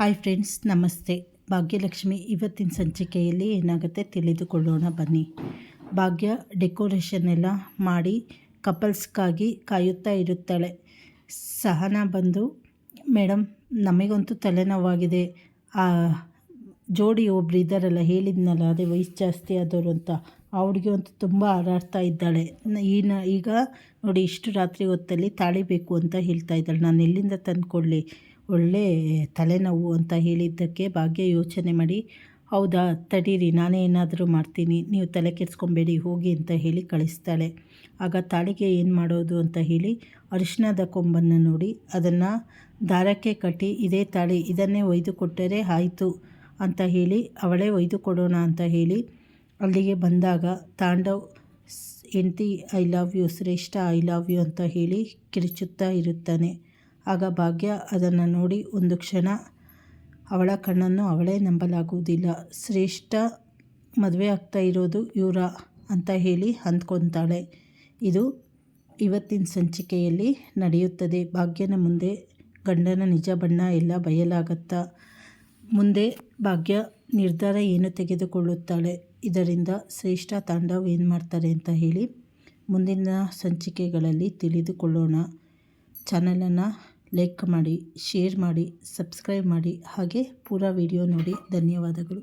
Hi friends, ನಮಸ್ತೆ. ಭಾಗ್ಯಲಕ್ಷ್ಮಿ, ಇವತ್ತಿನ ಸಂಚಿಕೆಯಲ್ಲಿ ಏನಾಗುತ್ತೆ ತಿಳಿದುಕೊಳ್ಳೋಣ ಬನ್ನಿ. ಭಾಗ್ಯ ಡೆಕೋರೇಷನ್ ಎಲ್ಲ ಮಾಡಿ ಕಪಲ್ಸ್ಗಾಗಿ ಕಾಯುತ್ತಾ ಇರುತ್ತಾಳೆ. ಸಹನ ಬಂದು ಮೇಡಮ್ ನಮಗಂತೂ ತಲೆನೋವಾಗಿದೆ. ಆ ಜೋಡಿ ಒಬ್ರು ಇದ್ದಾರಲ್ಲ, ಹೇಳಿದ್ನಲ್ಲ, ಅದೇ ವಯಸ್ಸು ಜಾಸ್ತಿ ಆದವರು ಅಂತ. ಹುಡುಗಿ ಅಂತೂ ತುಂಬ ಹಾರಾಡ್ತಾ ಇದ್ದಾಳೆ. ನ- ಈ ನ ಈಗ ನೋಡಿ, ಇಷ್ಟು ರಾತ್ರಿ ಹೊತ್ತಲ್ಲಿ ತಾಳಿಬೇಕು ಅಂತ ಹೇಳ್ತಾ ಇದ್ದಾಳೆ. ನಾನು ಎಲ್ಲಿಂದ ತಂದ್ಕೊಡ್ಲಿ? ಒಳ್ಳೆ ತಲೆನೋವು ಅಂತ ಹೇಳಿದ್ದಕ್ಕೆ ಭಾಗ್ಯ ಯೋಚನೆ ಮಾಡಿ, ಹೌದಾ, ತಡೀರಿ, ನಾನೇ ಏನಾದರೂ ಮಾಡ್ತೀನಿ, ನೀವು ತಲೆ ಕೆಡಿಸ್ಕೊಬೇಡಿ, ಹೋಗಿ ಅಂತ ಹೇಳಿ ಕಳಿಸ್ತಾಳೆ. ಆಗ ತಾಳಿಗೆ ಏನು ಮಾಡೋದು ಅಂತ ಹೇಳಿ ಅರಿಶಿಣದ ಕೊಂಬನ್ನು ನೋಡಿ, ಅದನ್ನು ದಾರಕ್ಕೆ ಕಟ್ಟಿ, ಇದೇ ತಾಳಿ, ಇದನ್ನೇ ಒಯ್ದು ಕೊಟ್ಟರೆ ಆಯಿತು ಅಂತ ಹೇಳಿ, ಅವಳೇ ಒಯ್ದು ಕೊಡೋಣ ಅಂತ ಹೇಳಿ ಅಲ್ಲಿಗೆ ಬಂದಾಗ, ತಾಂಡವ್ ಹೆಂಡ್ತಿ, I love you, Shreshtha, I love you ಅಂತ ಹೇಳಿ ಕಿರುಚುತ್ತಾ ಇರುತ್ತಾನೆ. ಆಗ ಭಾಗ್ಯ ಅದನ್ನು ನೋಡಿ ಒಂದು ಕ್ಷಣ ಅವಳ ಕಣ್ಣನ್ನು ಅವಳೇ ನಂಬಲಾಗುವುದಿಲ್ಲ. ಶ್ರೇಷ್ಠ ಮದುವೆ ಆಗ್ತಾ ಇರೋದು ಇವರ ಅಂತ ಹೇಳಿ ಅಂದ್ಕೊತಾಳೆ. ಇದು ಇವತ್ತಿನ ಸಂಚಿಕೆಯಲ್ಲಿ ನಡೆಯುತ್ತದೆ. ಭಾಗ್ಯನ ಮುಂದೆ ಗಂಡನ ನಿಜ ಬಣ್ಣ ಎಲ್ಲ ಬಯಲಾಗತ್ತಾ ಮುಂದೆ ಭಾಗ್ಯ ನಿರ್ಧಾರ ಏನು ತೆಗೆದುಕೊಳ್ಳುತ್ತಾಳೆ. ಇದರಿಂದ ಶ್ರೇಷ್ಠ ತಾಂಡವ್ ಏನು ಮಾಡ್ತಾರೆ ಅಂತ ಹೇಳಿ ಮುಂದಿನ ಸಂಚಿಕೆಗಳಲ್ಲಿ ತಿಳಿದುಕೊಳ್ಳೋಣ. ಚಾನಲನ್ನು ಲೈಕ್ ಮಾಡಿ ಶೇರ್ ಮಾಡಿ ಸಬ್ಸ್ಕ್ರೈಬ್ ಮಾಡಿ ಹಾಗೆ ಪೂರಾ ವಿಡಿಯೋ ನೋಡಿ. ಧನ್ಯವಾದಗಳು.